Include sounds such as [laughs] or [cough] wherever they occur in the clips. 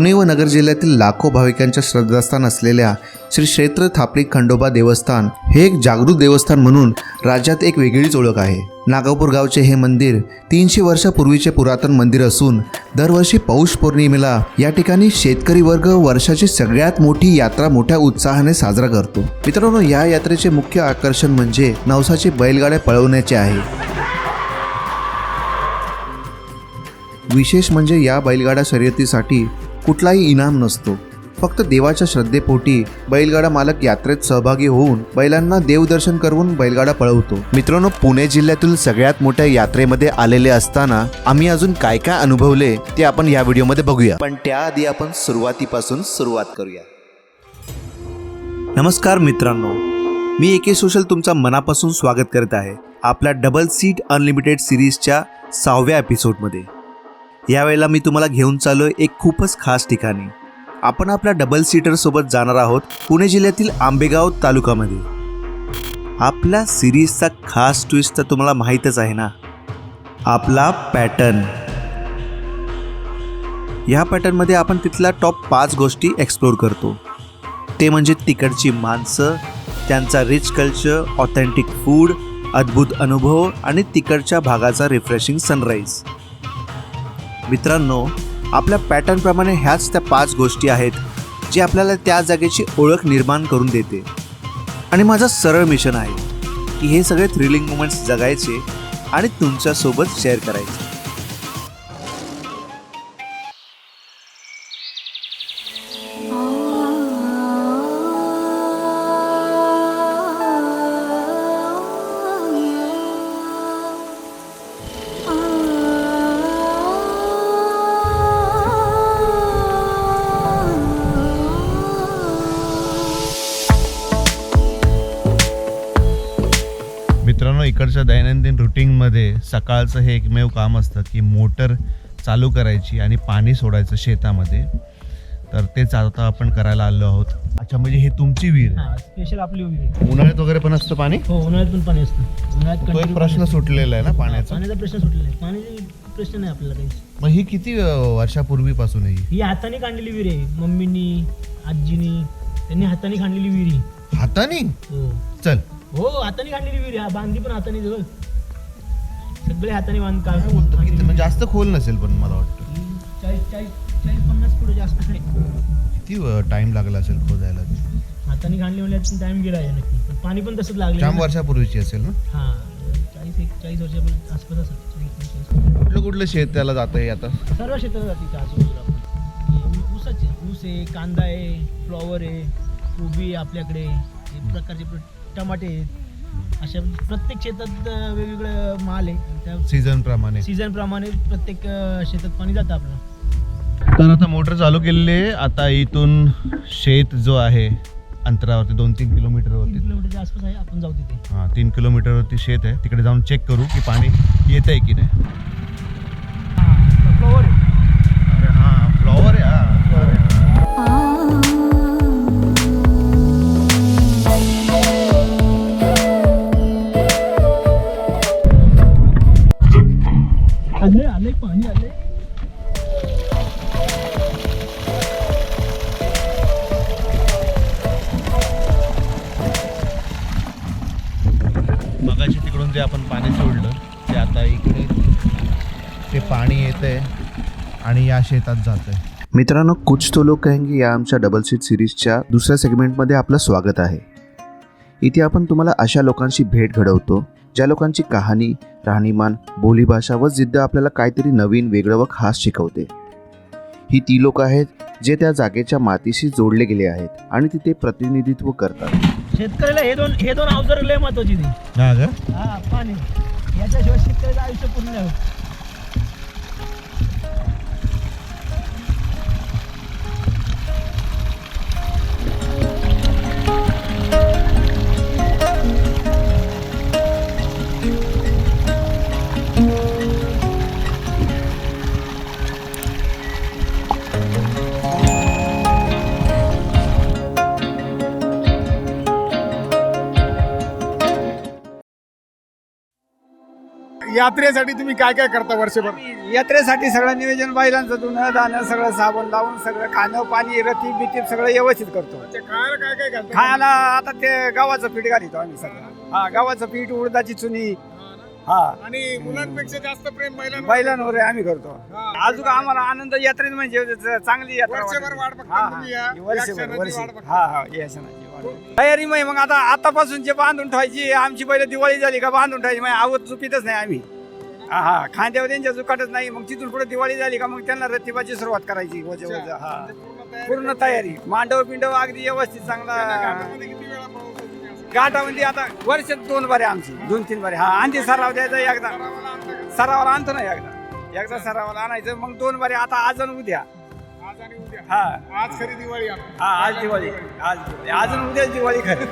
पुणे व नगर जिल्ह्यातील लाखो भाविकांच्या श्रद्धास्थान असलेल्या श्री क्षेत्र थापडी खंडोबा देवस्थान हे एक जागृत देवस्थान म्हणून राज्यात एक वेगळीच ओळख आहे. नागापूर गावचे हे मंदिर तीनशे वर्षापूर्वीचे पुरातन मंदिर असून दरवर्षी पौष पौर्णिमेला या ठिकाणी शेतकरी वर्ग वर्षाची सगळ्यात मोठी यात्रा मोठ्या उत्साहाने साजरा करतो. मित्रांनो या यात्रेचे मुख्य आकर्षण म्हणजे नवसाचे बैलगाड्या पळवण्याचे आहे. विशेष म्हणजे या बैलगाडा शर्यतीसाठी कुठलाही इनाम नसतो. फक्त देवाच्या श्रद्धेपोटी बैलगाडा मालक यात्रेत सहभागी होऊन बैलांना देवदर्शन करून बैलगाडा पळवतो. मित्रांनो पुणे जिल्ह्यातील सगळ्यात मोठ्या यात्रेमध्ये आलेले असताना आम्ही अजून काय काय अनुभवले ते आपण या व्हिडिओमध्ये बघूया. पण त्याआधी आपण सुरुवातीपासून सुरुवात करूया. नमस्कार मित्रांनो मी एके सोशल तुमचा मनापासून स्वागत करत आहे आपल्या डबल सीट अनलिमिटेड सिरीजच्या सहाव्या एपिसोडमध्ये यावेळेला मी तुम्हाला घेऊन चाललो आहे एक खूपच खास ठिकाणी. आपण आपल्या डबल सीटरसोबत जाणार आहोत पुणे जिल्ह्यातील आंबेगाव तालुक्यामध्ये आपल्या सिरीजचा खास ट्विस्ट तर तुम्हाला माहीतच आहे ना? आपला पॅटर्न ह्या पॅटर्नमध्ये आपण तिथल्या टॉप पाच गोष्टी एक्सप्लोर करतो. ते म्हणजे तिकडची माणसं त्यांचा रिच कल्चर ऑथेंटिक फूड अद्भुत अनुभव आणि तिकडच्या भागाचा रिफ्रेशिंग सनराईज मित्रांनो आपल्या पॅटर्नप्रमाणे ह्याच त्या पाच गोष्टी आहेत जे आपल्याला त्या जागेची ओळख निर्माण करून देते. आणि माझं सरळ मिशन आहे की हे सगळे थ्रिलिंग मुमेंट्स जगायचे आणि तुमच्यासोबत शेअर करायचे. इकडच्या दैनंदिन रुटीनमध्ये सकाळचं हे एकमेव काम असतं की मोटर चालू करायची आणि पाणी सोडायचं शेतामध्ये. तर तेच आता आपण करायला आलो आहोत. अच्छा म्हणजे हे तुमची विहीर आहे. हा स्पेशल आपली विहीर उन्हाळ्यात वगैरे पण असतं पाणी? हो उन्हाळ्यात पण पाणी असतं. उन्हाळ्यात तो एक continue प्रश्न पाणी. सुटलेला आहे ना पाण्याचा? पाण्याचा प्रश्न सुटलेला आहे. पाण्याचा प्रश्न नाही आपल्याला काही मग ही किती अं, वर्षापूर्वीपासून आहे ही? ही हाताने काढलेली विहीर आहे. मम्मीनी आजीनी त्यांनी हाताने काढलेली विहीर आहे. हाताने? हो. चल. हो हाताने काढलेली विहीर. हा बांधली पण हाताने जवळ. सगळे हाताने बांध काय बोलतो? किती म्हणजे जास्त खोल नसेल पण मला वाटतं. चाळीस चाळीस चाळीस पन्नास पुढे जास्त आहे. किती टाइम लागला असेल खोदायला? हाताने काढली म्हणजे टाइम गेला आहे नक्की. पण पाणी पण तसंच लागलं जाम वर्षापूर्वीची असेल ना? हा चाळीस एक चाळीस वर्षापर्यंत आसपास असं चाळीस पंचेचाळीस. कुठलं कुठलं शेत त्याला जात आहे आता? सर्व शेतात जाते आजूबाजूला आपण. हे ऊसाचे ऊस आहे कांदा आहे फ्लॉवर आहे कोबी आहे आपल्याकडे. हे प्रकारचे प्र- टमाटे आहेत. अशा प्रत्येक शेतात अं, वेगवेगळं माल आहे. त्या सीझन प्रमाणे. सीझन प्रमाणे प्रत्येक अं, शेतात पाणी जातं आपलं. तर आता मोटर चालू केलेली आहे. आता इथून शेत जो आहे अंतरावरती दोन तीन तीन किलोमीटरवरती किलोमीटरच्या आसपास आहे. आपण जाऊ तिथे. हां तीन किलोमीटरवरती शेत आहे. तिकडे जाऊन चेक करू की पाणी येत आहे की नाही. आले आले पाणी आले. मगाशी तिकडून जे आपण पाणी सोडलं ते आता इकडे ते पाणी येत आहे आणि या शेतात जात आहे मित्रांनो कुछ तो लोग कहेंगे या आमच्या डबल सीट सिरीजच्या दुसऱ्या सेगमेंटमध्ये आपलं स्वागत आहे. इथे आपण तुम्हाला अशा लोकांशी भेट घडवतो ज्या लोकांची कहाणी राहणीमान बोलीभाषा व जिद्द आपल्याला काहीतरी नवीन वेगळं व खास शिकवते. ही ती लोक आहेत जे त्या जागेच्या मातीशी जोडले गेले आहेत आणि तिथे प्रतिनिधित्व करतात. शेतकऱ्याला हे दोन हे दोन अवजार लय महत्वाची ती. हा का? हा पाणी. याच्याशिवाय शेतकऱ्याचं आयुष्य पूर्ण नाही होत. यात्रेसाठी तुम्ही काय काय करता वर्षभर? यात्रेसाठी सगळं नियोजन बैलांचं धुणं दाणं सगळं साबण लावून सगळं खाणं पाणी रती बिती सगळं व्यवस्थित करतो. खायला काय काय घालता? खायला आता ते गव्हाचं पीठ घालितो आम्ही सगळं. हा गव्हाचं पीठ उडदाची चुनी. हा. आणि मुलांपेक्षा जास्त प्रेम बैलांवर? बैलांवर आम्ही करतो. हा. अजून आम्हाला आनंद यात्रेत म्हणजे ज- चांगली यात्रा वर्षभर वाट वाटते. बघता हा, तुम्ही हा. या वर्षभर क्षणाची बघता. हा हा. या क्षणाची. तयारी मग मग आता आतापासून जे बांधून ठेवायची आमची पहिले दिवाळी झाली का बांधून ठेवायची मग आवत चुकीतच नाही आम्ही. हा हा खांद्यावर त्यांच्या चुकाटच नाही. मग तिथून पुढे दिवाळी झाली का मग त्यांना रतिबाची सुरुवात करायची वजा वजा हा. पूर्ण तयारी. मांडव पिंडव अगदी व्यवस्थित चांगला. घाटामध्ये असं? घाटामध्ये आता वर्षात दोन बारे आमची दोन तीन बारे. हा आणखी सराव द्यायचा एकदा. सरावाला आणता ना एकदा. एकदा सरावाला आणायचं मग दोन बारे. आता आज उद्या. आज आणि उद्या. हा. आज खरी दिवाळी आता. हा आज दिवाळी. आज दिवाळी. आज आणि उद्या दिवाळी खरी.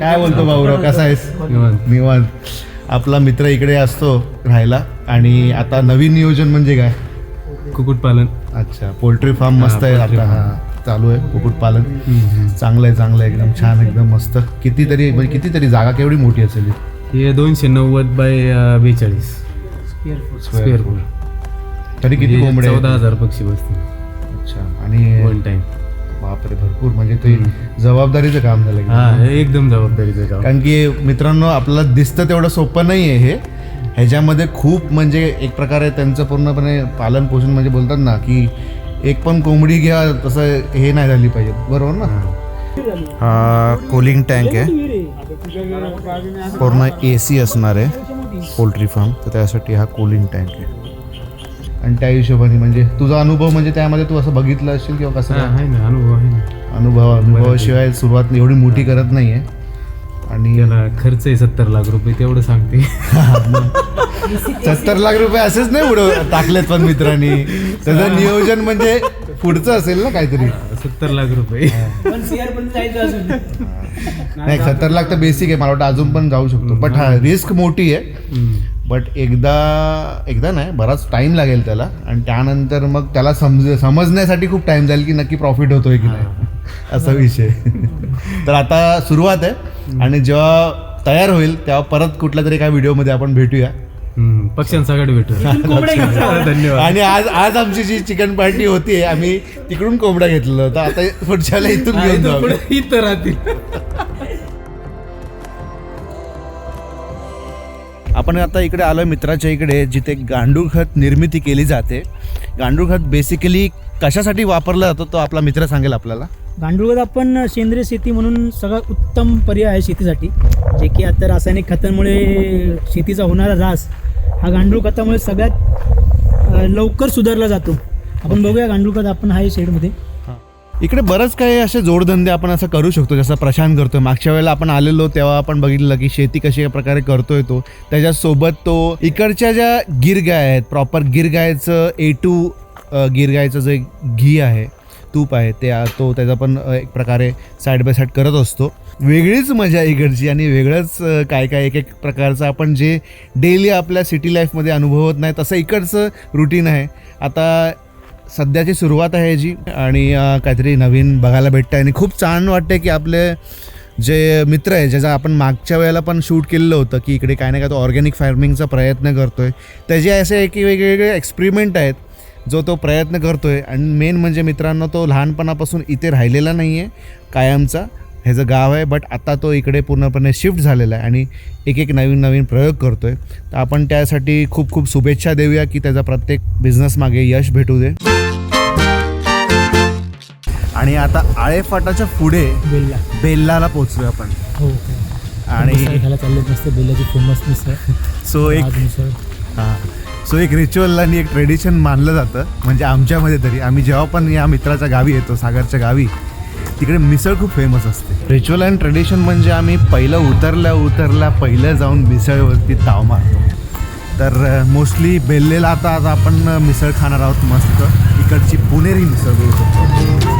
काय बोलतो भाऊराव? कसा आहेस? निवांत. आपला मित्र इकडे असतो राहायला आणि आता नवीन नियोजन म्हणजे काय? कुक्कुटपालन. अच्छा पोल्ट्री फार्म मस्त आहे आपला हा चालू आहे कुक्कुटपालन. चांगलं आहे चांगलं आहे. एकदम छान एकदम मस्त. कितीतरी म्हणजे कितीतरी जागा केवढी मोठी असेल ही? हे दोनशे नव्वद बाय बेचाळीस. स्क्वेअर फूट तरी किती कोंबडे आहेत? चौदा हजार पक्षी बसतील. अच्छा आणि वन टाइम बापरे भरपूर. म्हणजे ते जबाबदारीचं काम झालं एकदम. हा हे एकदम जबाबदारीचं काम. कारण की मित्रांनो आपल्याला दिसतं तेवढं सोपं नाही आहे हे. ह्याच्यामध्ये खूप म्हणजे एक प्रकारे त्यांचं पूर्णपणे पालन पोषण म्हणजे बोलतात ना की एक पण कोंबडी घ्या तसं हे नाही झाली पाहिजे. बरोबर ना? हा. कोलिंग टँक आहे. पूर्ण ए सी असणार आहे. Poultry farm. तर त्यासाठी हा कोलिंग टँक आहे. आणि त्या हिशोबाने म्हणजे तुझा अनुभव म्हणजे त्यामध्ये तू असं बघितलं असेल किंवा कसं काय? आहे ना अनुभव आहे ना. अनुभव अनुभवाशिवाय सुरुवात एवढी मोठी करत नाही आहे आणि त्याला खर्च आहे सत्तर लाख रुपये तेवढं सांगते. [laughs] सत्तर लाख रुपये असेच नाही पुढं टाकलेत पण मित्रांनी. त्याचं नियोजन म्हणजे पुढचं असेल ना काहीतरी. सत्तर लाख रुपये. पण सीआर पण जायचं अजून. नाही सत्तर लाख तर बेसिक आहे. मला वाटतं अजून पण जाऊ शकतो. बट हा रिस्क मोठी आहे. बट एकदा एकदा नाही बराच टाइम लागेल त्याला. आणि त्यानंतर मग त्याला समज समजण्यासाठी खूप टाइम जाईल की नक्की प्रॉफिट होतोय की नाही. असा विषय. तर आता सुरुवात आहे. आणि जेव्हा तयार होईल तेव्हा परत कुठल्या तरी काय व्हिडिओमध्ये आपण भेटूया. पक्ष्यांसकट भेटू [laughs] धन्यवाद. आणि आज आज आमची जी चिकन पार्टी होती आम्ही तिकडून कोंबडा घेतलेला होता आता पुढच्याला इथून हा, घेऊन जाऊ. इथं राहतील. आपण आता इकडे आलो मित्राच्या इकडे जिथे गांडूळ खत निर्मिती केली जाते. गांडूळ खत बेसिकली कशासाठी वापरला जातो तो आपला मित्र सांगेल आपल्याला. गांडूळखत आपण सेंद्रिय शेती म्हणून सगळा उत्तम पर्याय आहे शेतीसाठी. जे की आता रासायनिक खतांमुळे शेतीचा होणारा ऱ्हास हा गांडूळ खतामुळे सगळ्यात लवकर सुधारला जातो. आपण बघूया गांडूळ खत आपण आहे शेडमध्ये. इकडे बरंच काही असे जोडधंदे आपण असं करू शकतो जसं प्रशांत करतोय. मागच्या वेळेला आपण आलेलो तेव्हा आपण बघितलं की शेती कशा प्रकारे करतोय तो. त्याच्यासोबत तो इकडच्या ज्या गिरगाय आहेत प्रॉपर गिरगायचं ए टू गिरगायचं जे घी आहे स्तूप आहे ते तो त्याचा पण एक प्रकारे साईड बाय साईड करत असतो. वेगळीच मजा इकडची आणि वेगळंच काय काय एक एक प्रकारचं आपण जे डेली आपल्या सिटी लाईफमध्ये अनुभवत नाही तसं इकडचं रुटीन आहे. आता सध्याची सुरुवात आहे जी आणि काहीतरी नवीन बघायला भेटतं आणि खूप छान वाटते की आपले जे मित्र आहे ज्याचा आपण मागच्या वेळेला पण शूट केलेलं होतं की इकडे काय ना काय तो ऑर्गॅनिक फार्मिंगचा प्रयत्न करतोय. त्याचे असे एक वेगवेगळे एक्सपेरिमेंट आहेत. जो तो प्रयत्न करतोय. आणि मेन म्हणजे मित्रांनो तो लहानपणापासून इथे राहिलेला नाही आहे कायमचा. ह्याचं गाव आहे बट आता तो इकडे पूर्णपणे शिफ्ट झालेला आहे आणि एक एक नवीन नवीन प्रयोग करतोय. तर आपण त्यासाठी खूप खूप शुभेच्छा देऊया की त्याचा प्रत्येक बिझनेस मागे यश भेटू दे. आणि आता आळेफाटाच्या पुढे बेल्ला. बेल्लाला पोचलोय आपण. हो आणि खायला चालले मस्त बेल्लाची फेमस मिसळ. सो एक मिसळ. हां. सो एक रिच्युअल आणि एक ट्रेडिशन मानलं जातं. म्हणजे आमच्यामध्ये तरी. आम्ही जेव्हा पण या मित्राच्या गावी येतो सागरच्या गावी तिकडे मिसळ खूप फेमस असते. रिच्युअल अँड ट्रेडिशन म्हणजे आम्ही पहिलं उतरल्या उतरल्या पहिलं जाऊन मिसळवरती ताव मारतो. तर मोस्टली बेल्लेला आता आता आपण मिसळ खाणार आहोत मस्त. इकडची पुणेरी मिसळ बोलू शकतो.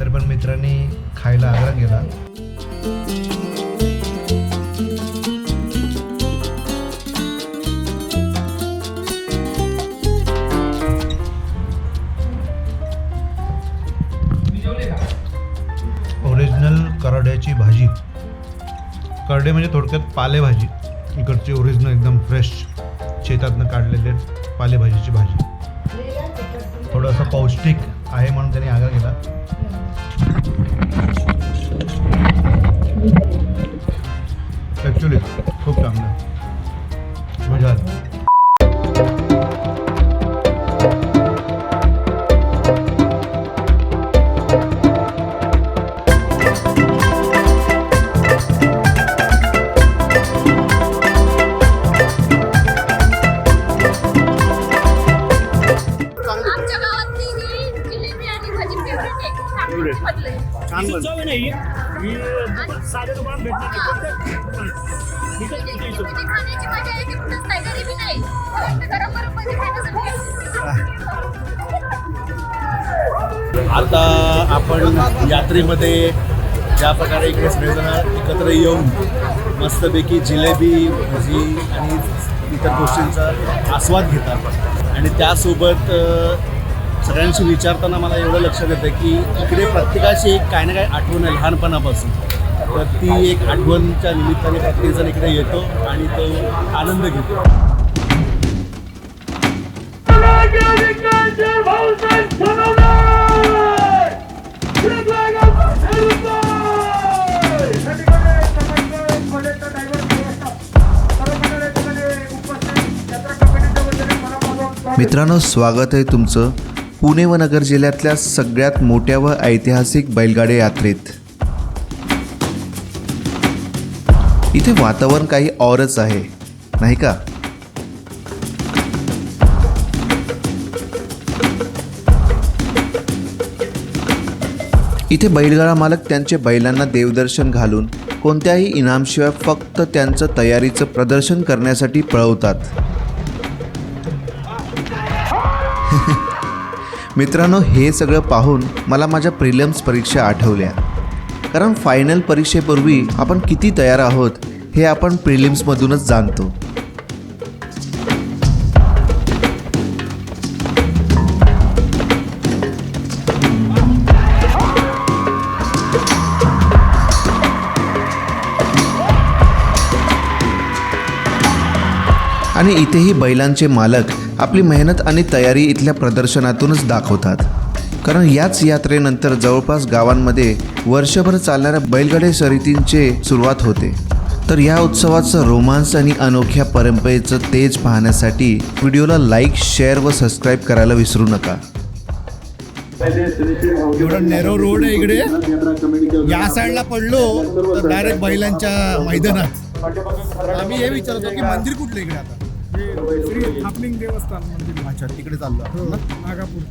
तर पण मित्रांनी खायला आग्रा गेला ओरिजिनल करड्याची भाजी. करडे म्हणजे थोडक्यात पालेभाजी. इकडची ओरिजिनल एकदम फ्रेश शेतातनं काढलेले पालेभाजीची भाजी. थोडंसं पौष्टिक आहे म्हणून त्यांनी आग्रा गेला ॲक्च्युली खूप चांगलं आता आपण यात्रेमध्ये ज्या प्रकारे इकडे सगळेजण एकत्र येऊन मस्तपैकी जिलेबी भजी आणि इतर गोष्टींचा आस्वाद घेतात. आणि त्यासोबत सगळ्यांशी विचारताना मला एवढं लक्षात येतं की इकडे प्रत्येकाची एक काय ना काय आठवण आहे लहानपणापासून. तर ती एक आठवणच्या निमित्ताने प्रत्येकजण इकडे येतो आणि तो आनंद घेतो. मित्रांनो स्वागत आहे तुमचं पुणे व नगर जिल्ह्यातल्या सगळ्यात मोठ्या व ऐतिहासिक बैलगाडे यात्रेत. इथे वातावरण काही औरच आहे नाही का? इथे बैलगाडा मालक त्यांचे बैलांना देवदर्शन घालून कोणत्याही इनामशिवाय फक्त त्यांचं तयारीचं प्रदर्शन करण्यासाठी पळवतात. मित्रांनो हे सगळं पाहून मला माझ्या प्रिलिम्स परीक्षा आठवल्या. कारण फायनल परीक्षेपूर्वी आपण किती तयार आहोत हे आपण प्रिलिम्समधूनच जाणतो. आणि इथेही बैलांचे मालक आपली मेहनत आणि तयारी इथल्या प्रदर्शनातूनच दाखवतात. कारण याच यात्रेनंतर जवळपास गावांमध्ये वर्षभर चालणाऱ्या बैलगाडे शर्यतींचे सुरुवात होते. तर या उत्सवाचं रोमांस आणि अनोख्या परंपरेचं तेज पाहण्यासाठी व्हिडिओला लाईक शेअर व सबस्क्राईब करायला विसरू नका. एवढा नेरो रोड आहे इकडे. या साईडला पडलो तर डायरेक्ट बैलांच्या मैदानात. आम्ही हे विचारतो की मंदिर कुठलं इकडे आता? श्री थापलिंग देवस्थान मंदिर. अच्छा तिकडे चाललो हो, आपण ना? नागापूर.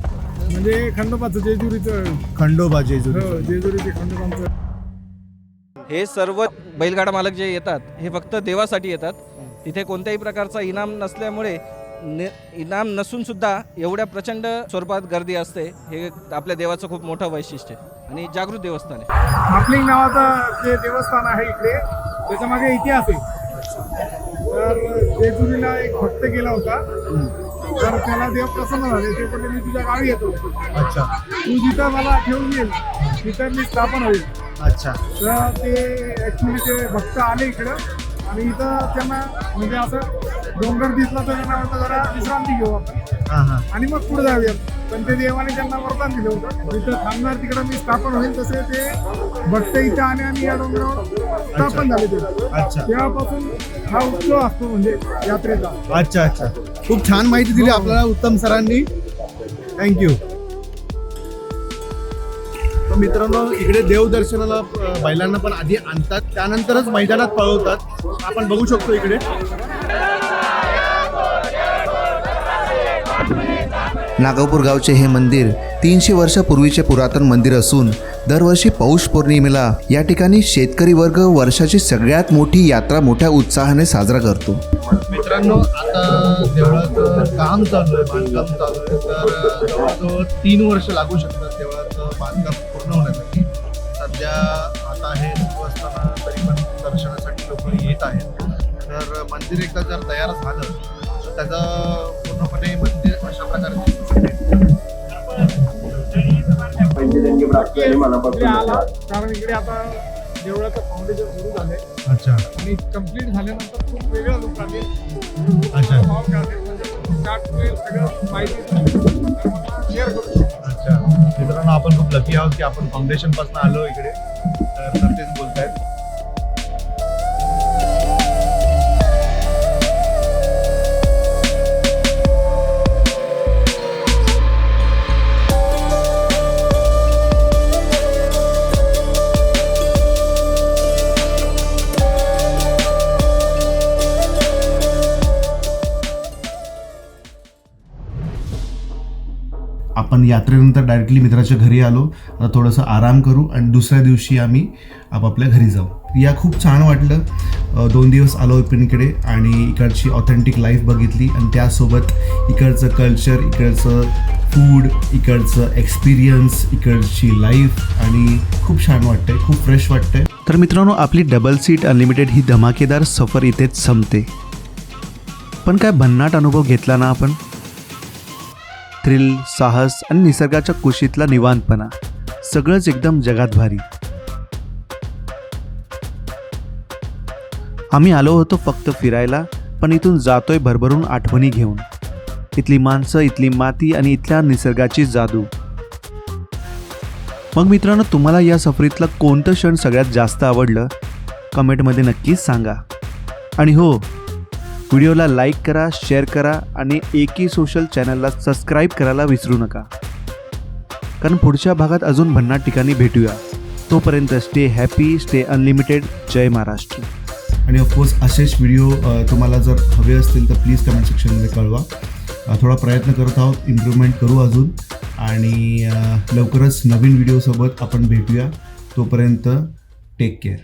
म्हणजे खंडोबाचं जेजुरीचं खंडोबा जेजुरी. हो जेजुरीचे खंडोबांचं. हे सर्व बैलगाडा मालक जे येतात हे फक्त देवासाठी येतात. तिथे कोणत्याही प्रकारचा इनाम नसल्यामुळे ने इनाम नसून सुद्धा एवढ्या प्रचंड स्वरूपात गर्दी असते. हे आपल्या देवाचं खूप मोठं वैशिष्ट्य आहे आणि जागृत देवस्थान आहे. थापलिंग नावाचं जे देवस्थान आहे इकडे त्याच्यामागे इतिहास आहे. तर जेजुरीला एक भक्त गेला होता. तर त्याला देव प्रसन्न झाले. ते पण मी तुझ्या गावी येतो. अच्छा. तू जिथं मला ठेवून येईल तिथं मी स्थापन होईल. अच्छा. तर ते ॲक्च्युली ते भक्त आले इकडं. आणि इथं त्यांना म्हणजे असं डोंगर दिसला तर त्यांना वाटलं जरा विश्रांती घेऊ आपण. हां हां. आणि मग पुढे जाऊयात पण ते देवाने त्यांना वरदान दिलं होतं. जिथं थांबणार तिकडं मी स्थापन होईल तसे ते भक्त इथं आले आणि या डोंगरावर स्थापन झाले ते. अच्छा. तेव्हापासून हा उत्सव असतो म्हणजे यात्रेचा अच्छा अच्छा. खूप छान माहिती दिली आपल्याला उत्तम सरांनी. थँक्यू मित्रांनो इकडे देवदर्शनाला बैलांना पण आधी आणतात. त्यानंतरच मैदानात पळवतात. आपण बघू शकतो इकडे. नागापूर गावचे हे मंदिर तीनशे वर्षापूर्वीचे पुरातन मंदिर असून दरवर्षी पौष पौर्णिमेला या ठिकाणी शेतकरी वर्ग वर्षाची सगळ्यात मोठी यात्रा मोठ्या उत्साहाने साजरा करतो. मित्रांनो आता देवळाचं काम चालू आहे बांधकाम चालू आहे. तर जवळजवळ तीन वर्ष लागू शकतात देवळाचं बांधकाम पूर्ण होण्यासाठी. सध्या आता हे सुरू असताना तरी पण दर्शनासाठी लोक येत आहेत. तर मंदिर एकदा जर तयार झालं त्याचं पूर्णपणे मंदिर अशा प्रकारे. इकडे आला कारण इकडे आता देवळाचं फाउंडेशन सुरू झालंय. अच्छा. आणि कंप्लीट झाल्यानंतर खूप वेगळं लुक आले. अच्छा. भाव काढले म्हणजे सगळं माहिती शेअर करू अच्छा. मित्रांनो आपण खूप लकी आहोत की आपण फाउंडेशनपासून आलो इकडे. तर तर तेच बोलतायत. आपण यात्रेनंतर डायरेक्टली मित्राच्या घरी आलो. आता थोडंसं आराम करू आणि दुसऱ्या दिवशी आम्ही आपापल्या घरी जाऊ. या खूप छान वाटलं. दोन दिवस आलो पण इकडे आणि इकडची ऑथेंटिक लाईफ बघितली आणि त्यासोबत इकडचं कल्चर इकडचं फूड इकडचं एक्सपिरियन्स इकडची लाईफ आणि खूप छान वाटतंय. खूप फ्रेश वाटतंय. तर मित्रांनो आपली डबल सीट अनलिमिटेड ही धमाकेदार सफर इथेच संपते. पण काय भन्नाट अनुभव घेतला ना आपण? थ्रिल साहस आणि निसर्गाच्या कुशीतला निवांतपणा. सगळंच एकदम जगात भारी. आम्ही आलो होतो फक्त फिरायला पण इथून जातोय भरभरून आठवणी घेऊन. इथली माणसं इथली माती आणि इथल्या निसर्गाची जादू. मग मित्रांनो तुम्हाला या सफरीतलं कोणतं क्षण सगळ्यात जास्त आवडलं? कमेंटमध्ये नक्कीच सांगा. आणि हो व्हिडिओला लाईक करा शेअर करा आणि एकी सोशल चॅनलला सबस्क्राईब करायला विसरू नका. कारण पुढच्या भागात अजून भन्नाट ठिकाणी भेटूया. तोपर्यंत स्टे हॅपी स्टे अनलिमिटेड जय महाराष्ट्र. आणि ऑफकोर्स असेच व्हिडिओ तुम्हाला जर हवे असतील तर प्लीज कमेंट सेक्शनमध्ये कळवा. थोडा प्रयत्न करत आहोत इम्प्रूव्हमेंट करू अजून. आणि लवकरच नवीन व्हिडिओसोबत आपण भेटूया. तोपर्यंत टेक केअर